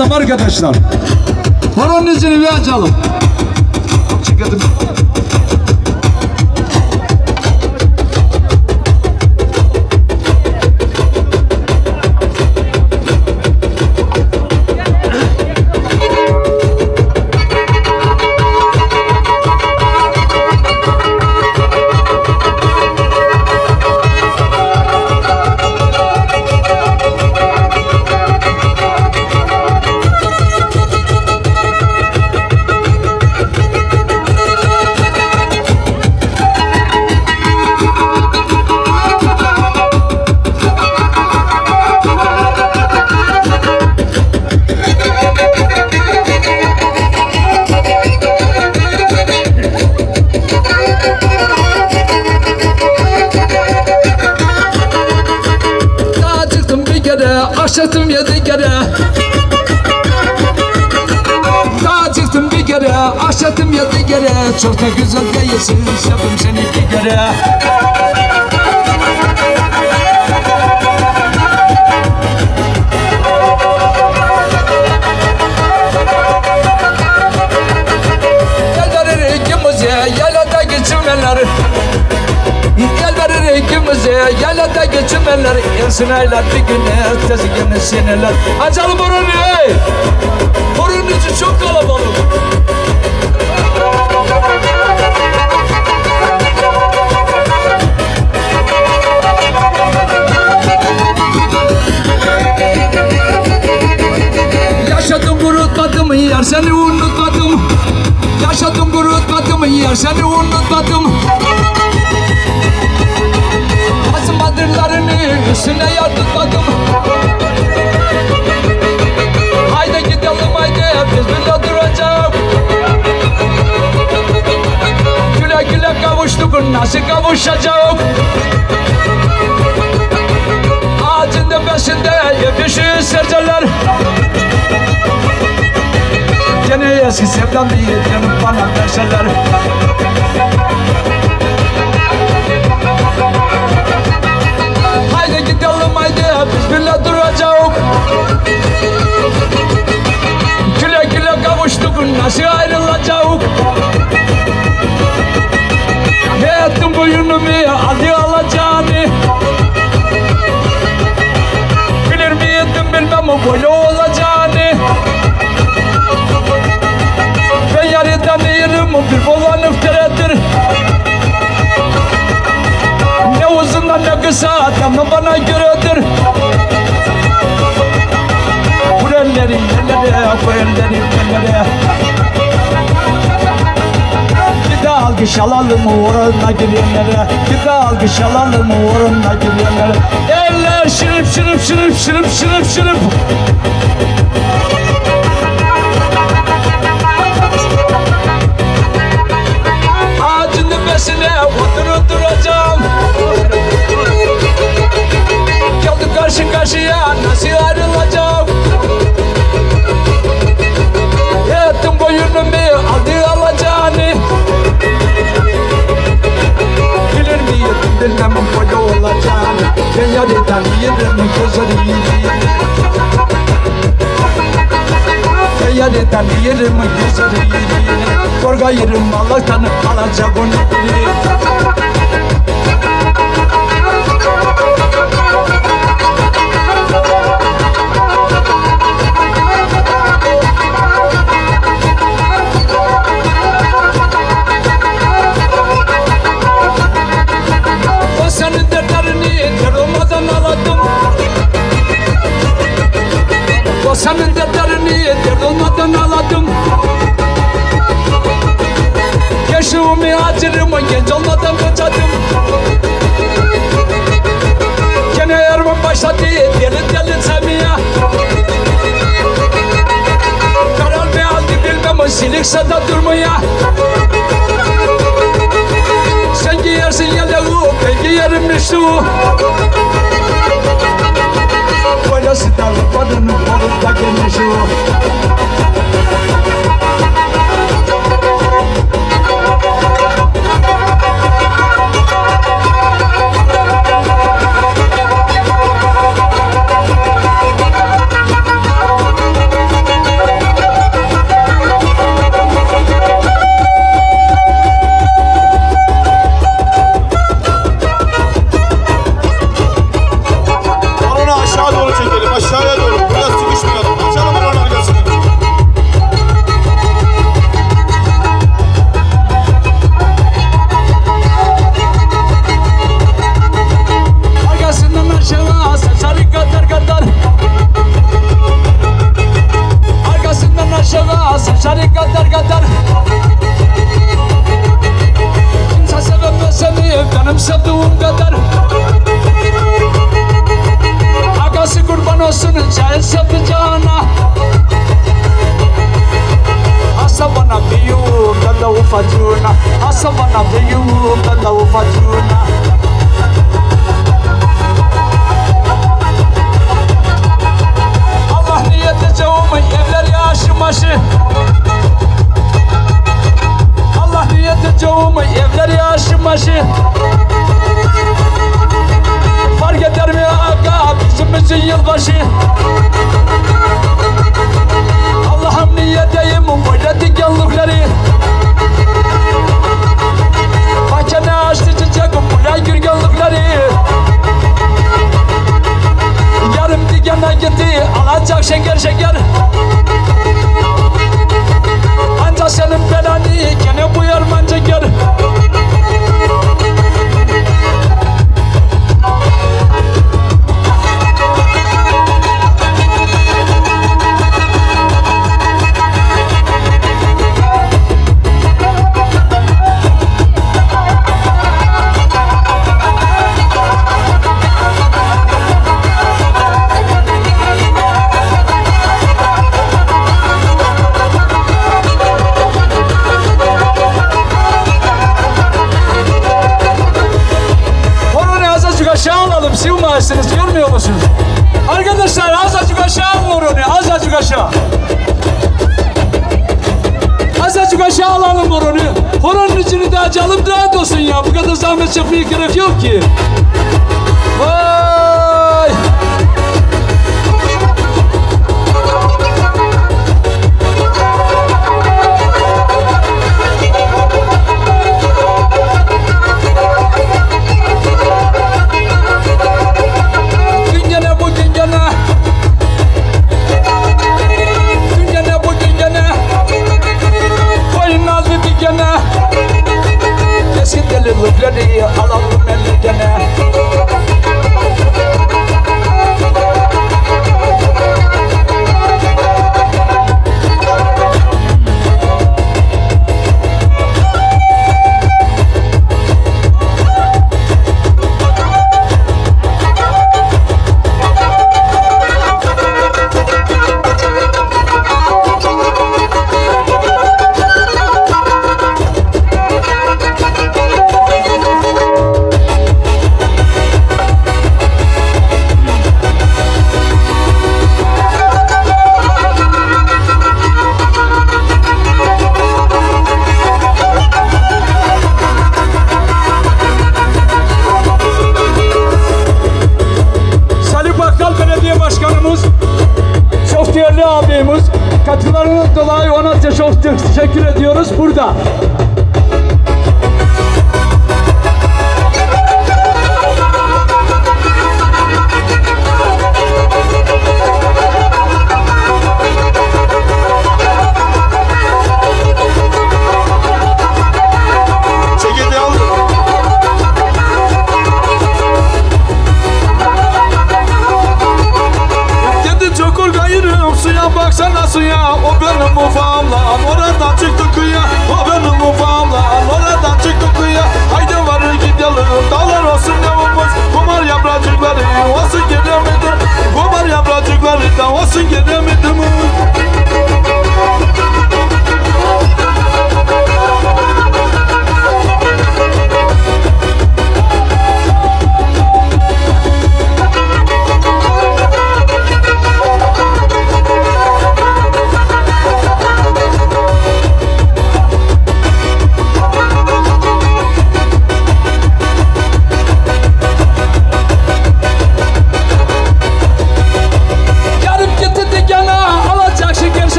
arkadaşlar. Horonun yüzünü bir açalım. Çekelim. Çok da güzel değilsin, sevdim seni bir kere. İkimize, ikimize, yalada geçirmeler. Gelsin aylar bir güne, tezgahını seneler. Açalım burunu ey! Burun içi çok kalabalık. Yer seni unutmadım. Yaşadım kurutmadım yer seni unutmadım. Azım adırlarını üstüne yardırmadım Haydi gidelim haydi. Biz burada duracağım Güle güle kavuştuk nasıl kavuşacağım Ağacın tepesinde yepyüşü serceler Eski sevdam değil yanıp bana verseler. Haydi gidelim haydi biz birle duracağız. Güle güle kavuştuk nasıl ayrılacağız? Ne ettim boyunumu aldı alacağını Bilir miydim bilmem o böyle yarıdan yerim o bir bolanıp teredir Ne uzundan ne kısa tamam bana göredir. Bu elleri ellere bu elleri ellere Bir de alkış alalım uğruna girenlere Bir de alkış alalım uğruna girenlere Eller şırıp şırıp şırıp şırıp şırıp şırıp Tepesine oturup duracağım. Geldik karşı karşıya nasıl ayrılacağım? Ettim boyunumu aldı alacağını? Bilir miydim bilmem böyle olacağını. Ben yarıdan yerim gözlerini Ben yarıdan yerim gözlerini Korga yerim Allah'tan alacak onu genç olmadan kaçadım. Gene yarım başladı deli deli sevmeye Karar mı aldı bilmem o silik sada durmaya. Sen giyersin yeleği ben giyerim üstü Böylesi dalı kadının kolunda geniş चाहे सब जाना हसबन बियू कलौ फजूना हसबन बियू कलौ Allah niyet çavum evler Allah niyet çavum evler Fark eder mi aga? 20 yılbaşı. Allah'ım niye deyim bu bayratik yıllıkları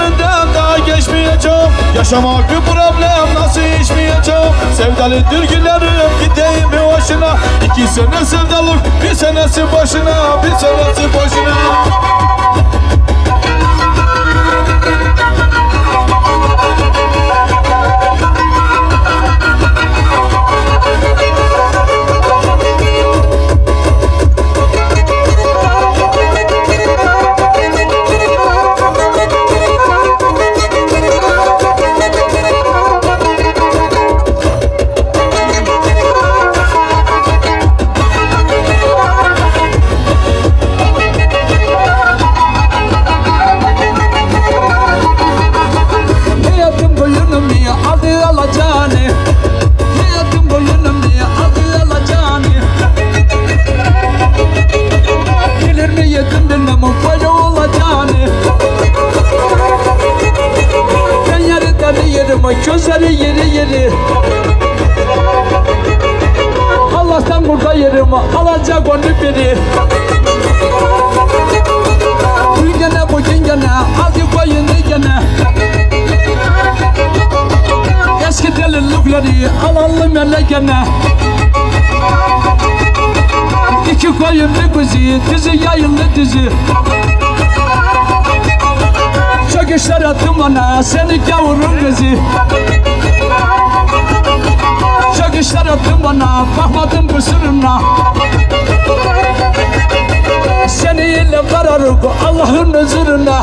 önünden daha geçmeyeceğim Yaşamak bir problem nasıl içmeyeceğim Sevdalı dürgülerim gideyim bir hoşuna. İki sene sevdalık bir senesi boşuna Bir senesi boşuna delilikleri alalım ele gene İki koyunlu kuzu dizi yayınlı dizi. Çok işler attım bana seni gavurun kızı. Çok işler attım bana bakmadım kusuruna Seni ile vararım Allah'ın özürüne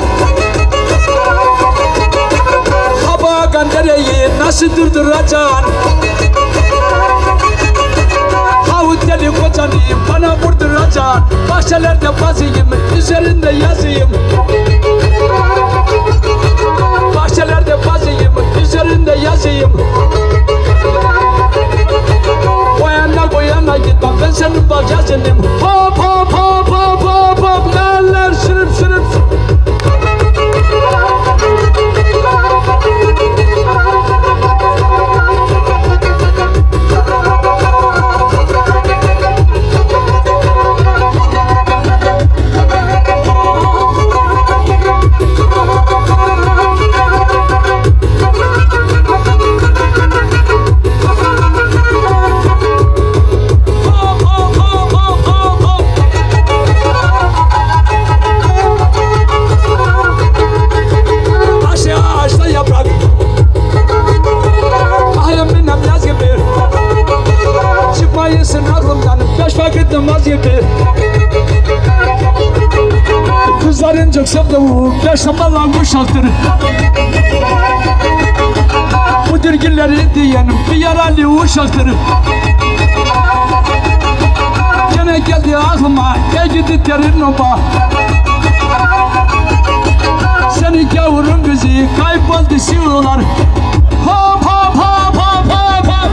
Hava gandereyi nasıl durduracaksın? Havut deli kocanı bana vurduracaksın Bahçelerde bazıyım, üzerinde yazıyım. Bahçelerde bazıyım, üzerinde yazıyım. O yana bu yana gitmem, ben senin bacasınım Hop hop hop hop hop hop, neler sürüp sürüp kuşaktır Bu dirgilleri diyenim Bir yaralı uşaktır Gene geldi aklıma Gel gidi derin oba. Seni gavurun kızı kayboldu siyolar Hop hop hop hop hop hop.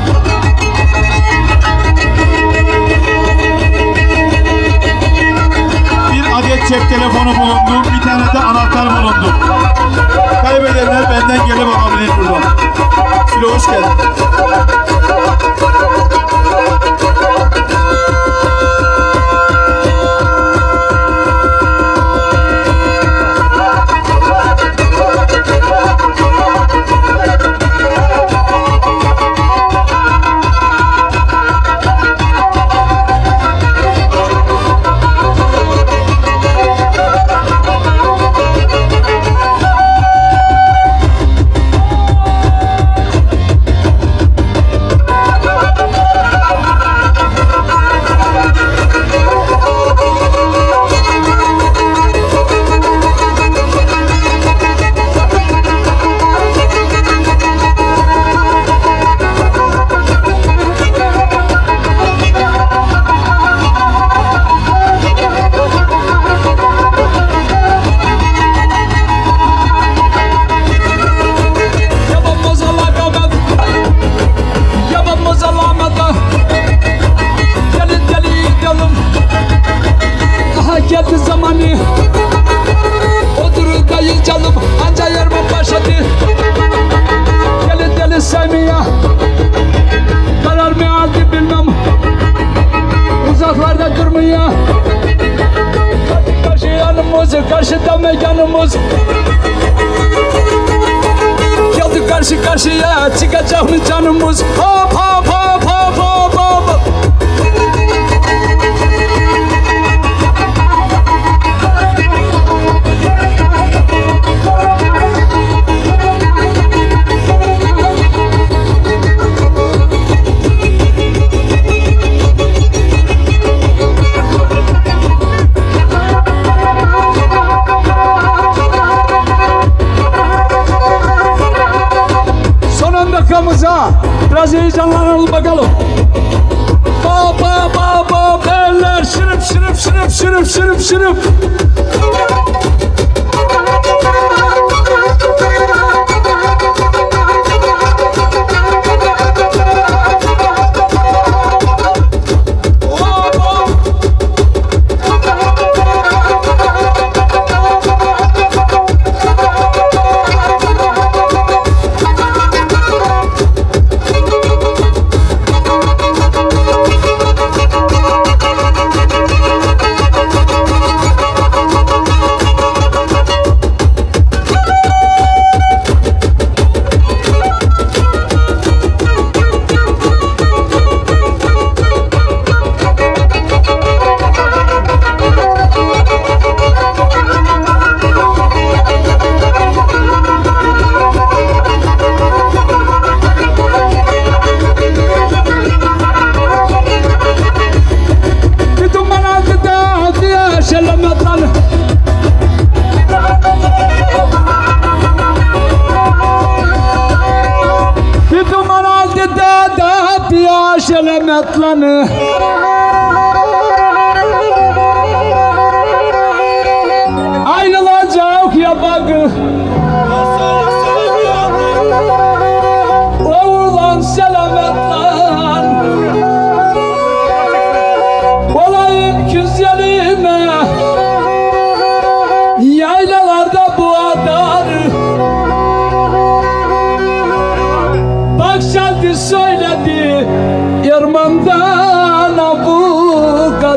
Bir adet cep telefonu bulundu Bir tane de anahtar bulundu Benden gelip alabilir buradan Sülo hoş geldin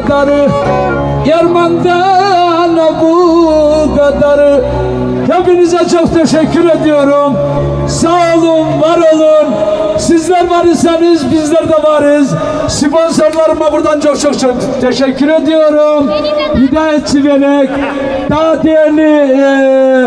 kadar Yermandan bu kadar. Hepinize çok teşekkür ediyorum. Sağ olun, var olun. Sizler varsanız bizler de varız. Sponsorlarıma buradan çok çok çok teşekkür ediyorum. Hidayet Çivelek Daha değerli eee,